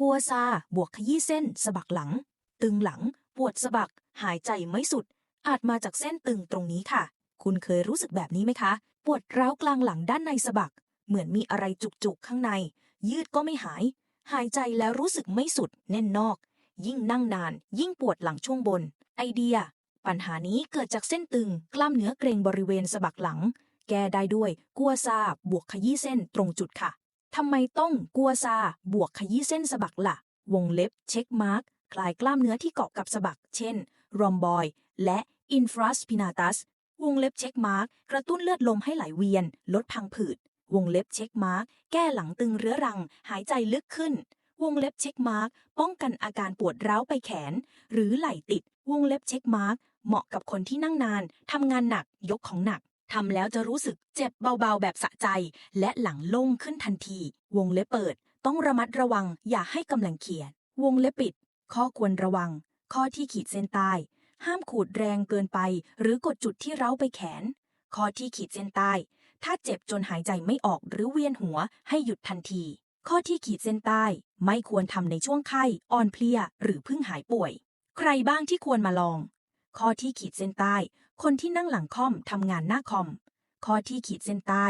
กัวซาบวกขยี้เส้นสะบักหลัง ตึงหลัง ปวดสะบัก หายใจไม่สุด อาจมาจากเส้นตึงตรงนี้ค่ะ คุณเคยรู้สึกแบบนี้ไหมคะ ปวดร้าวกลางหลังด้านในสะบัก เหมือนมีอะไรจุกๆข้างใน ยืดก็ไม่หาย หายใจแล้วรู้สึกไม่สุด แน่นนอก ยิ่งนั่งนาน ยิ่งปวดหลังช่วงบน ไอเดีย ปัญหานี้เกิดจากเส้นตึง กล้ามเนื้อเกรงบริเวณสะบักหลัง แก้ได้ด้วยกัวซาบวกขยี้เส้นตรงจุดค่ะ ทำไมต้องกัวซา บวกขยี้เส้นสะบักล่ะ วงเล็บ เช็คมาร์กคลายกล้ามเนื้อที่เกาะกับสะบัก เช่น รอมบอย และอินฟราสพินาตัส วงเล็บเช็คมาร์กกระตุ้นเลือดลมให้ไหลเวียน ลดพังผืด วงเล็บเช็คมาร์กแก้หลังตึงเรื้อรัง หายใจลึกขึ้น วงเล็บเช็คมาร์กป้องกันอาการปวดร้าวไปแขน หรือไหล่ติด วงเล็บเช็คมาร์กเหมาะกับคนที่นั่งนาน ทำงานหนัก ยกของหนัก ทำแล้วจะรู้สึกเจ็บเบาๆ แบบสะใจ และหลังโล่งขึ้นทันที วงเล็บเปิด ต้องระมัดระวัง อย่าให้กำลังเขียน วงเล็บปิด ข้อควรระวัง ข้อที่ขีดเส้นใต้ ห้ามขูดแรงเกินไป หรือกดจุดที่เร้าไปแขน ข้อที่ขีดเส้นใต้ ถ้าเจ็บจนหายใจไม่ออกหรือเวียนหัวให้หยุดทันที ข้อที่ขีดเส้นใต้ ไม่ควรทำในช่วงไข้ อ่อนเพลีย หรือเพิ่งหายป่วย ใครบ้างที่ควรมาลอง ข้อที่ขีดเส้นใต้ คนที่นั่งหลังคอมทำงานหน้าคอม ข้อที่ขีดเส้นใต้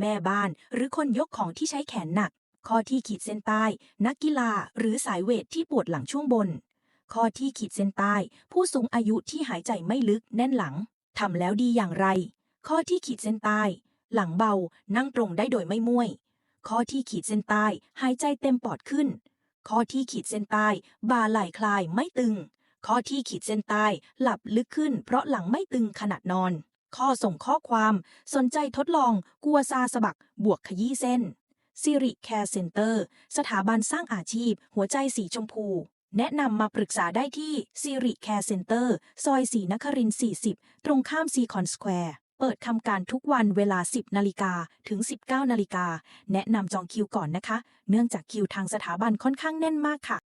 แม่บ้านหรือคนยกของที่ใช้แขนหนัก ข้อที่ขีดเส้นใต้ นักกีฬาหรือสายเวทที่ปวดหลังช่วงบน ข้อที่ขีดเส้นใต้ ผู้สูงอายุที่หายใจไม่ลึกแน่นหลังทำแล้วดีอย่างไร ข้อที่ขีดเส้นใต้ หลังเบา นั่งตรงได้โดยไม่ม่วย ข้อที่ขีดเส้นใต้ หายใจเต็มปอดขึ้น ข้อที่ขีดเส้นใต้ บ่าไหล่คลายไม่ตึง ข้อที่ขีดเส้นใต้ หลับลึกขึ้น เพราะหลังไม่ตึงขณะนอน ข้อส่งข้อความ สนใจทดลอง กลัวซาสะบัก บวกขยี้เส้นซิริแคร์เซ็นเตอร์สถาบันสร้างอาชีพ หัวใจสีชมพู แนะนำมาปรึกษาได้ที่ซิริแคร์เซ็นเตอร์ซอยสีนครินทร์40 ตรงข้ามซีคอนสแควร์เปิดทำการทุกวันเวลา 10 นาฬิกาถึง 19 นาฬิกา แนะนำจองคิวก่อนนะคะ เนื่องจากคิวทางสถาบันค่อนข้างแน่นมากค่ะ